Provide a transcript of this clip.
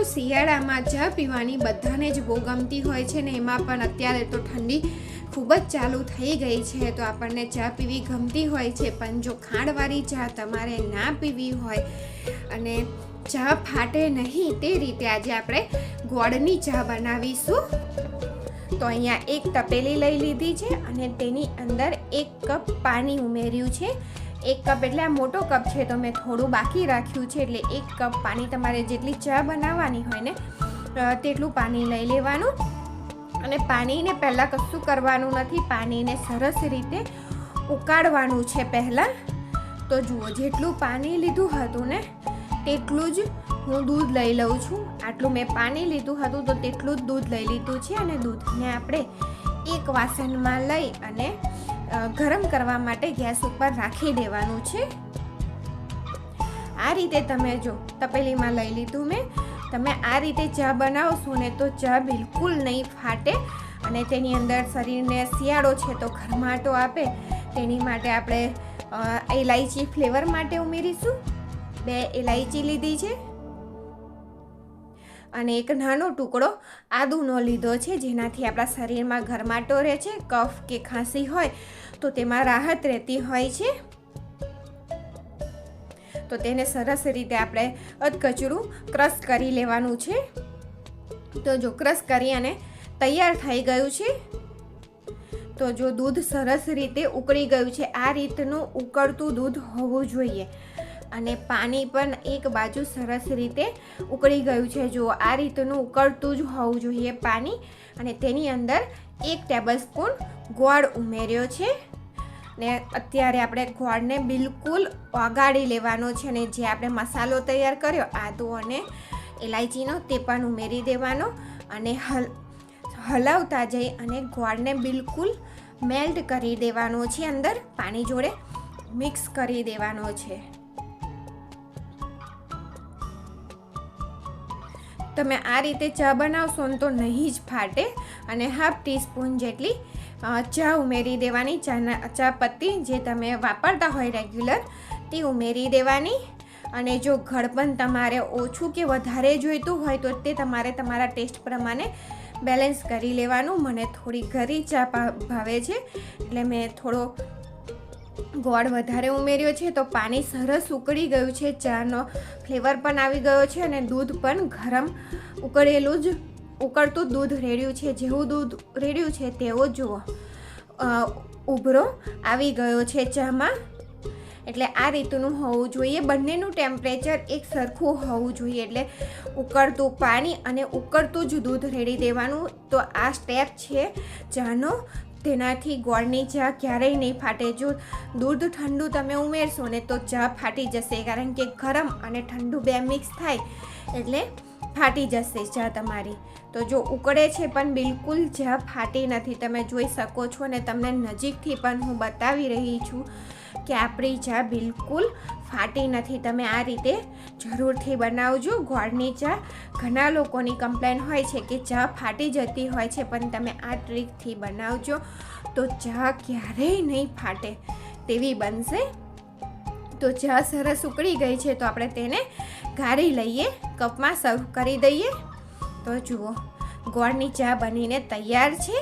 મિત્રો શિયાળામાં ચા પીવાની બધાને જ બહુ ગમતી હોય છે ને એમાં પણ અત્યારે તો ઠંડી ખૂબ જ ચાલુ થઈ ગઈ છે તો આપણને ચા પીવી ગમતી હોય છે પણ જો ખાંડવાળી ચા તમારે ના પીવી હોય અને ચા ફાટે નહીં તે રીતે આજે આપણે ગોળની ચા બનાવીશું. તો અહીંયા એક તપેલી લઈ લીધી છે અને તેની અંદર એક કપ પાણી ઉમેર્યું છે. એક કપ એટલે આ મોટો કપ છે તો મેં થોડું બાકી રાખ્યું છે એટલે એક કપ પાણી તમારે જેટલી ચા બનાવવાની હોય ને તેટલું પાણી લઈ લેવાનું. અને પાણીને પહેલાં કશું કરવાનું નથી, પાણીને સરસ રીતે ઉકાળવાનું છે પહેલાં. તો જુઓ, જેટલું પાણી લીધું હતું ને, તેટલું જ હું દૂધ લઈ લઉં છું. આટલું મેં પાણી લીધું હતું તો તેટલું જ દૂધ લઈ લીધું છે અને દૂધને આપણે એક વાસણમાં લઈ અને ગરમ કરવા માટે ગેસ ઉપર રાખી દેવાનું છે. આ રીતે તમે જો, તપેલીમાં લઈ લીધું મેં. તમે આ રીતે ચા બનાવશો ને તો ચા બિલકુલ નહીં ફાટે અને તેની અંદર શરીરને શિયાળો છે તો ગરમાટો આપે. તેની માટે આપણે ઇલાયચી ફ્લેવર માટે ઉમેરીશું. બે ઇલાયચી લીધી છે. અને એક નાનો ટુકડો આદુનો લીધો છે, જેનાથી આપણા શરીરમાં ગરમાટો રહે છે, કફ કે ખાંસી હોય તો તેમાં રાહત રહેતી હોય છે. તો તેને સરસ રીતે આપણે અધકચરું ક્રશ કરી લેવાનું છે. તો જો ક્રશ કરી અને તૈયાર થઈ ગયું છે, તો જો દૂધ સરસ રીતે ઉકળી ગયું છે, આ રીતનું ઉકળતું દૂધ હોવું જોઈએ. અને પાણી પણ એક બાજુ સરસ રીતે ઉકળી ગયું છે. જો આ રીતનું ઉકળતું જ હોવું જોઈએ પાણી. અને તેની અંદર એક ટેબલ સ્પૂન ગોળ ઉમેર્યો છે. ને અત્યારે આપણે ગોળને બિલકુલ ઓગાળી લેવાનો છે અને જે આપણે મસાલો તૈયાર કર્યો આદુ અને ઇલાયચીનો તે પણ ઉમેરી દેવાનો અને હલ, હલાવતા જઈ અને ગોળને બિલકુલ મેલ્ટ કરી દેવાનો છે અંદર. પાણી જોડે મિક્સ કરી દેવાનો છે. તમે આ રીતે ચા બનાવશો ને તો નહીં જ ફાટે. અને હાફ ટીસ્પૂન જેટલી ચા ઉમેરી દેવાની. ચાના, ચા પત્તી જે તમે વાપરતા હોય રેગ્યુલર, તે ઉમેરી દેવાની. અને જો ગળપણ તમારે ઓછું કે વધારે જોઈતું હોય તો તે તમારે તમારા ટેસ્ટ પ્રમાણે બેલેન્સ કરી લેવાનું. મને થોડી ઘરી ચા ભાવે છે, એટલે મેં થોડો ગોળ વધારે ઉમેર્યો છે તો પાણી સરસ ઉકળી ગયું છે. ચાનો ફ્લેવર પણ આવી ગયો છે અને દૂધ પણ ગરમ ઉકળેલું જ ઉકળતું દૂધ રેડ્યું છે. જેવું દૂધ રેડ્યું છે તેવો જુઓ. ઉભરો આવી ગયો છે ચામાં. એટલે આ રીતનું હોવું જોઈએ. બંનેનું ટેમ્પરેચર એક સરખું હોવું જોઈએ. એટલે ઉકળતું પાણી અને ઉકળતું જ દૂધ રેડી દેવાનું. તો આ સ્ટેપ છે ચાનો તેનાથી ગોળની ચા ક્યારેય નહીં ફાટે. જો દૂધ ઠંડુ તમે ઉમેરશો ને તો ચા ફાટી જશે, કારણ કે ગરમ અને ઠંડુ બે મિક્સ થાય એટલે ફાટી જશે ચા તમારી. તો જો ઉકળે છે પણ બિલકુલ ચા ફાટી નથી. તમે જોઈ શકો છો ને તમને નજીકથી પણ હું બતાવી રહી છું. કે આપણી ચા બિલકુલ ફાટી નથી. તમે આ રીતે જરૂરથી બનાવજો. ગોળની ચા ઘણા લોકોની કમ્પ્લેન હોય છે કે ચા ફાટી જતી હોય છે, પણ તમે આ ટ્રીકથી બનાવજો તો ચા ક્યારેય નહીં ફાટે તેવી બનશે. તો ચા સરસ ઉકળી ગઈ છે તો આપણે તેને ગાળી લઈએ, કપમાં સર્વ કરી દઈએ. તો જુઓ, ગોળની ચા બનીને તૈયાર છે.